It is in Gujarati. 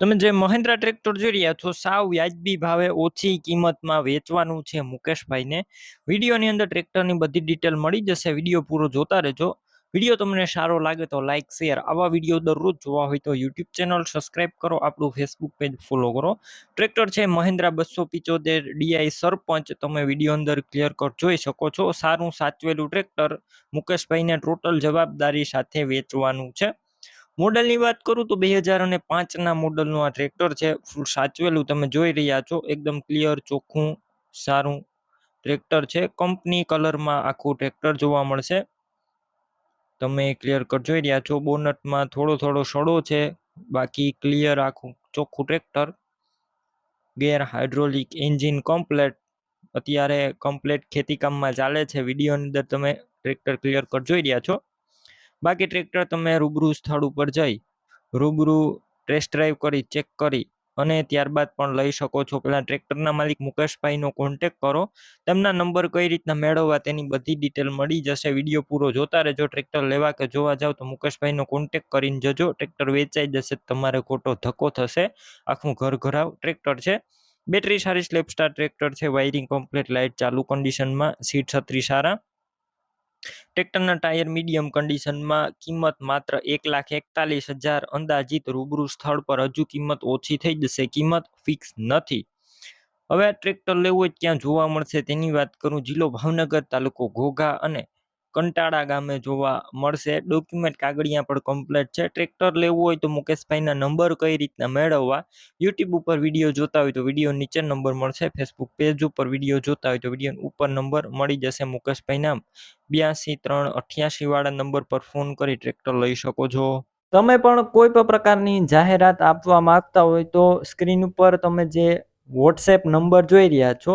તમે જે મહિન્દ્રા ટ્રેક્ટર જોઈ રહ્યા છો, સાવ વ્યાજબી ભાવે ઓછી કિંમતમાં વેચવાનું છે મુકેશભાઈને. વિડીયોની અંદર ટ્રેક્ટરની બધી ડિટેલ મળી જશે, વીડિયો પૂરો જોતા રહેજો. વીડિયો તમને સારો લાગે તો લાઇક શેર, આવા વીડિયો દરરોજ જોવા હોય તો યુટ્યુબ ચેનલ સબસ્ક્રાઇબ કરો, આપણું ફેસબુક પેજ ફોલો કરો. ટ્રેક્ટર છે મહિન્દ્રા બસો પિચોતેર ડીઆઈ સરપંચ, તમે વીડિયો અંદર ક્લિયર કટ જોઈ શકો છો. સારું સાચવેલું ટ્રેક્ટર મુકેશભાઈને ટોટલ જવાબદારી સાથે વેચવાનું છે. મોડલની વાત કરું તો બે હજાર અને પાંચના મોડલનું આ ટ્રેક્ટર છે. ફૂલ સાચવેલું તમે જોઈ રહ્યા છો. એકદમ ક્લિયર ચોખ્ખું, સારું ટ્રેક્ટર છે. કંપની કલરમાં આખું ટ્રેક્ટર જોવા મળશે. તમે ક્લિયર કટ જોઈ રહ્યા છો. બોનટમાં થોડો થોડો સડો છે. બાકી ક્લિયર આખું ચોખ્ખું tractor gear hydraulic engine complete અત્યારે કમ્પ્લેટ ખેતીકામમાં ચાલે છે. વિડીયોની અંદર તમે ટ્રેક્ટર ક્લિયર કટ જોઈ રહ્યા છો. બાકી ટ્રેક્ટર તમે રૂબરૂ સ્થળ ઉપર જઈ, રૂબરૂ ટેસ્ટ ડ્રાઈવ કરી ચેક કરી અને ત્યારબાદ પણ લઈ શકો છો. પેલા ટ્રેક્ટરના માલિક મુકેશભાઈનો કોન્ટેક કરો. તેમના નંબર કઈ રીતના મેળવવા તેની બધી ડિટેલ મળી જશે. વીડિયો પૂરો જોતા રહેજો. ટ્રેક્ટર લેવા કે જોવા જાવ તો મુકેશભાઈનો કોન્ટેક કરીને જજો. ટ્રેક્ટર વેચાઈ જશે તમારે ખોટો ધક્કો થશે. આખું ઘર ઘરાવ ટ્રેક્ટર છે. બેટરી સારી સ્લેપસ્ટાર ટ્રેક્ટર છે. વાયરિંગ કમ્પ્લીટ લાઇટ ચાલુ કન્ડિશનમાં સીટ છત્રી સારા. ટ્રેક્ટરના ટાયર મીડિયમ કન્ડિશનમાં કિંમત માત્ર એક લાખ એકતાલીસ હજાર અંદાજિત રૂબરૂ સ્થળ પર હજુ કિંમત ઓછી થઈ જશે. કિંમત ફિક્સ નથી. હવે આ ટ્રેક્ટર લેવું હોય ક્યાં જોવા મળશે તેની વાત કરું જિલ્લો ભાવનગર તાલુકો ઘોઘા અને કંટાળા ગામે જોવા મળશે. ડોક્યુમેન્ટ કાગળિયા પણ કમ્પ્લીટ છે. ટ્રેક્ટર લેવું હોય તો મુકેશભાઈના નંબર કઈ રીતના મેળવવા? યુટ્યુબ ઉપર વીડિયો જોતા હોય તો વીડિયો નીચે નંબર મળશે. ફેસબુક પેજ ઉપર વીડિયો જોતા હોય તો વીડિયો ઉપર નંબર મળી જશે મુકેશભાઈના. બ્યાસી ત્રણ અઠ્યાસી વાળા નંબર પર ફોન કરી ટ્રેક્ટર લઈ શકો છો. તમે પણ કોઈ પણ પ્રકારની જાહેરાત આપવા માંગતા હોય તો સ્ક્રીન ઉપર તમે જે વોટ્સએપ નંબર જોઈ રહ્યા છો